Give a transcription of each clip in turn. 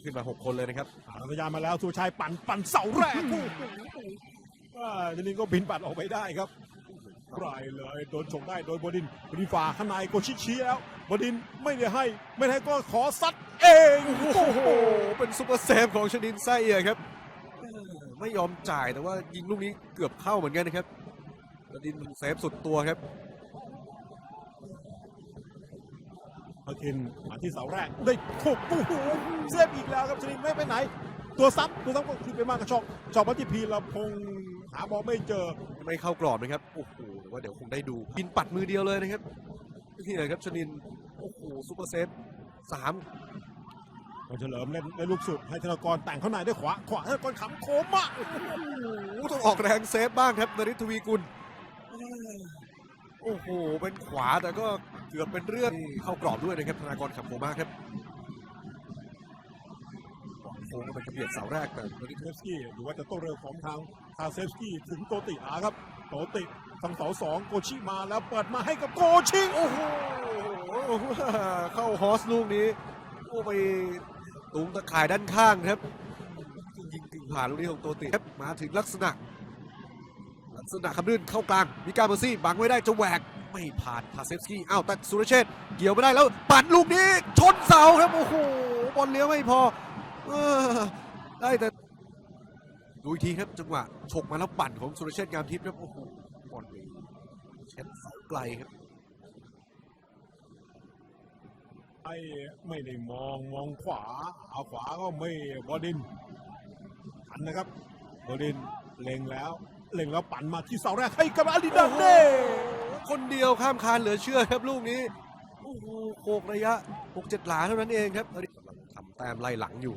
นี่ขึ้นมา 6 คนเลยนะครับอ่าพยายามมาแล้วสุชัยปั่นปั่นเสาแรกโอ้โหอ่าทีนี้ก็บินปัดออกไปได้ครับไกลเลยโดนฉกได้โดยบดินบดินฝ่าข้างในโกชิชี้แล้ว บดินไม่ได้ให้ไม่ได้ให้ก็ขอซัดเองโอ้โหเป็นซุปเปอร์เซฟของชนินไส้เอียครับเออไม่ยอมจ่ายแต่ว่ายิงลูกนี้เกือบเข้าเหมือนกันนะครับชนินเซฟสุดตัวครับ อาคินมาที่เสาแรกได้ถูกโอ้โหเซฟอีกแล้วครับชนินไม่ไปไหน ตัวซ้ำตัวซ้ำก็คือไปมากกระชอกชอกมาที่พีระพงษ์หาบอลไม่เจอไม่เข้ากรอบนะครับโอ้โหแต่ว่าเดี๋ยวคงได้ดูกินปัดมือเดียวเลยนะครับที่ไหนครับชนินโอ้โหซุปเปอร์เซฟสามคนเฉลิมเล่นได้ลูกสุดให้ธนากรแต่งเข้าในด้วยขวาขวาธนากรขำโคมอะโอ้โหต้องออกแรงเซฟบ้างครับนริศทวีกุลโอ้โหเป็นขวาแต่ก็ เกือบเป็นเรื่องเข้ากรอบด้วยนะครับธนากรขับโคมากครับโค้งก็เป็นกระเบียดเสาแรกแต่โดนิเทฟสกี้หรือว่าจะโต้เร็วของทางทาเซฟสกี้ถึงโตติอาครับโตติทางเสาสองโกชิมาแล้วเปิดมาให้กับโกชิโอ้โหเข้าฮอสลูกนี้โอ้ไปตุงตะข่ายด้านข้างครับยิงกึ่งผ่านลูกนี้ของตัวติครับมาถึงลักษณะ ลักษณะคำลื่นเข้ากลางมีการเบอร์ซี่บังไว้ได้จะแหวก ไม่ผ่านพาเซฟสกี้อ้าวแต่สุรเชษฐ์เกี่ยวไม่ได้แล้วปัดลูกนี้ชนเสาครับโอ้โหบอลเลี้ยวไม่พอเออได้แต่ดูอีกทีครับจังหวะฉกมาแล้วปั่นของสุรเชษฐ์งามทิพย์ครับโอ้โหบอลเลยเช็ดเสาไกลครับไอ้ไม่ได้มองมองขวาเอาขวาก็ไม่บอดินหันนะครับบอดินเล็งแล้วเล็งแล้วปั่นมาที่เสาแรกให้กับอาดิดาเน่ คนเดียวข้ามคานเหลือเชื่อครับลูกนี้โอ้โหโขกระยะ6-7หลาเท่านั้นเองครับกำลังทำแต้มไล่หลังอยู่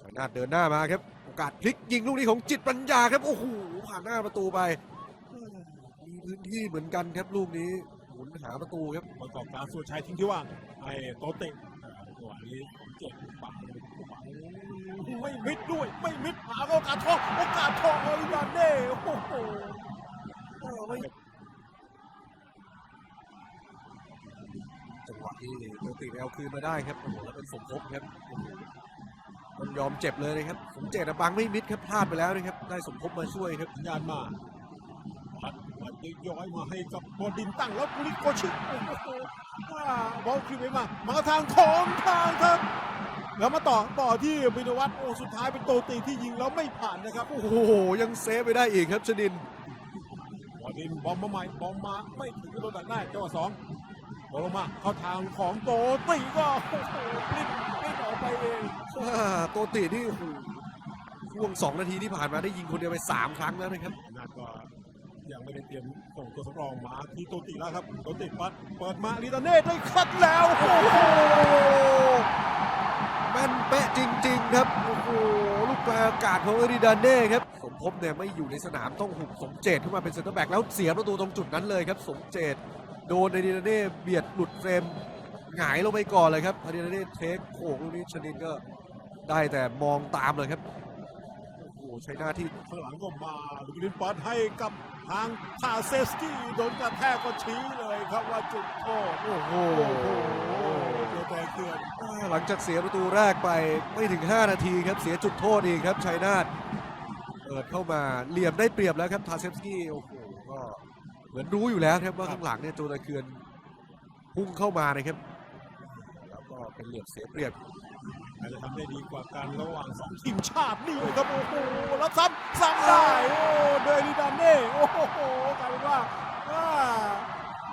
สายนาเดินหน้ามาครับ โอกาสพลิกยิงลูกนี้ของจิตปัญญาครับโอ้โหผ่านหน้าประตูไปมีพื้นที่เหมือนกันครับลูกนี้หมุนหาประตูครับประกอบการสุดชัยทิ้งที่ว่างไอ้โตเตะจัวนี้เจ็บปังไม่มิดด้วย ไม่มิดหาโอกาสทองโอกาสทองอาดิดาเน่โอ้โห เอาคืนมาได้ครับโอ้โหแล้วเป็นสมภพครับโอ้โหมันยอมเจ็บเลยนะครับสมเจตบังไม่มิดครับพลาดไปแล้วนะครับ ได้สมภพมาช่วยครับสัญญาณมาปัดปัดย้อยมาให้กับบอดินตั้งแล้วกุลิโกชิโอ้โหอ่าบอลคืนไปมามาทางของทางครับแล้วมาต่อต่อที่บินวัตโอ้สุดท้ายเป็นโตตีที่ยิงแล้วไม่ผ่านนะครับ โอ้โห ยังเซฟไปได้อีกครับชนินบอดินบอมมาใหม่บอมมาไม่ถึงโดนตัดได้จังหวะสอง บอลลงมาเข้าทางของโตตีก็โอ้โหปลิ้นปลิ้นออกไปเองอ่าโตตินี่โอ้โหช่วงสองนาทีที่ผ่านมาได้ยิงคนเดียวไปสามครั้งแล้วนะครับ นาดก็ยังไม่ได้เตรียมส่งตัวสำรองมาที่โตติแล้วครับโตติปัดเปิดมาลิตาเน่ได้คัดแล้วโอ้โหแม่นเป๊ะจริง ๆ ครับโอ้โหลูกแปลอากาศของเอริดานเน่ครับสมภพเนี่ยไม่อยู่ในสนามต้องหุบสมเจตขึ้นมาเป็นเซนเตอร์แบ็กแล้วเสียประตูตรงจุดนั้นเลยครับ สมเจต โดนเอริดานเน่เบียดหลุดเฟรมหงายลงไปก่อนเลยครับเอริดานเน่เทคโขกลูกนี้ชนินก็ได้แต่มองตามเลยครับโอ้โหใช้หน้าที่ข้างหลังก็มาลูกลินปัดให้กับทางทาเซสกี้โดนกระแทกก็ชี้เลยครับว่าจุดโทษโอ้โหโอ้โหเจอแต่เกือนอ่าหลังจากเสียประตูแรกไปไม่ถึง 5 นาทีครับเสียจุดโทษอีกครับชัยนาทเปิดเข้ามาเหลี่ยมได้เปรียบแล้วครับทาเซฟสกี้โอ้โหก็ เหมือนรู้อยู่แล้วครับว่าข้างหลังเนี่ยโจตะเคือนพุ่งเข้ามานะครับ แล้วก็เป็นเหลี่ยมเสียเปรียบอาจจะทำได้ดีกว่ากันระหว่างสองทีมชาตินี่เลยครับโอ้โหแล้วซ้ำซ้ำได้ โอ้เดลิดานเน่โอ้โหกลายเป็นว่าอ่า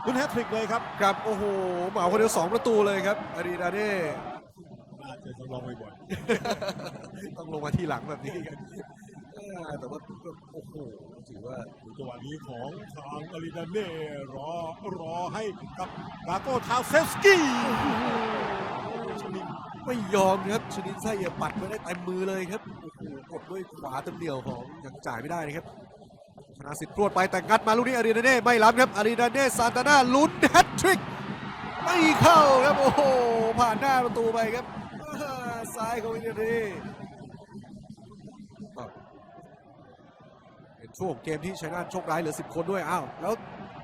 คุณแฮตทริกเลยครับครับโอ้โหเหมาคนเดียวสองประตูเลยครับอารีดาเน่น่าจะสำรองบ่อยต้องลงมาที่หลังแบบนี้ครับอ่า แต่ว่าก็โอ้โหถือว่าๆดูจังหวะนี้ของทางอาริดานเน่รอรอให้กับกาโก้ทาเซสกี้ชนินไม่ยอมครับชนินไส้เอียปัดไม่ได้เต็มมือเลยครับโอ้โหกดด้วยขวาเต็มเดียวของยังจ่ายไม่ได้นะครับชนะสิทธิ์พรวดไปแต่งัดมาลูกนี้อารีนาเน่ไม่ล้ำครับอารีนาเน่ซานตาน่าลุ้นแฮตทริกไม่เข้าครับโอ้โหผ่านหน้าประตูไปครับอ่าซ้ายของอารีนาเน่อ่ ช่วงเกมที่ชัยนาทโชคร้ายเหลือ 10 คนด้วย อ้าว แล้ว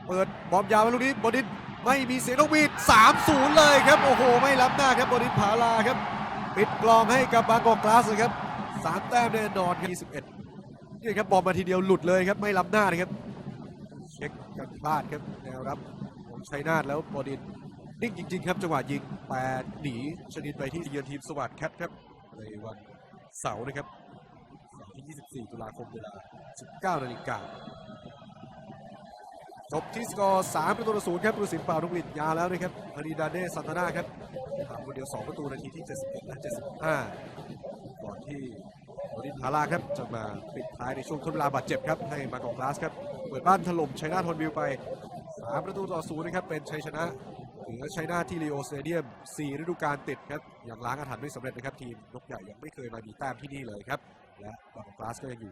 เปิดบอมยาวมาลูกนี้บอดินไม่มีเสียงนกหวีด3-0 เลยครับ โอ้โห ไม่ล้ำหน้าครับบอดินผาลาครับ ปิดกลองให้กับบางกอกกลาสเลยครับสามแต้มแน่นอนครับ21นี่ครับบอลมาทีเดียวหลุดเลยครับ ไม่ล้ำหน้านะครับ เช็คกันพลาดครับแนวรับของชัยนาทแล้วบอดินนิ่งจริง ๆ ครับจังหวะยิงแปดหนีชนิดไปที่เยือนทีมสวัสดิ์แคทครับในวันเสาร์นะครับ ที่ 24 ตุลาคมเวลา 19 นาฬิกาจบที่สกอร์3ประตูต่อศูนย์ครับผู้สินเป่านกหวีดยาแล้วนะครับพานีดาเน่ซันตานาครับทำคนเดียว 2 ประตูนาทีที่ 71 และ 75 ก่อนที่บอดินพาราครับจะมาปิดท้ายในช่วงทดเวลาบาดเจ็บครับให้มากองกลาสครับเปิดบ้านถล่มชัยนาททนวิวไป3ประตูต่อศูนย์นะครับเป็นชัยชนะเหนือชัยนาทที่ลีโอสเตเดียม 4 ฤดูกาลติดครับยังล้างอาถรรพ์ไม่สำเร็จนะครับทีมนกใหญ่ยังไม่เคยมามีแต้มที่นี่เลยครับ และบางกลาสก็ยังอยู่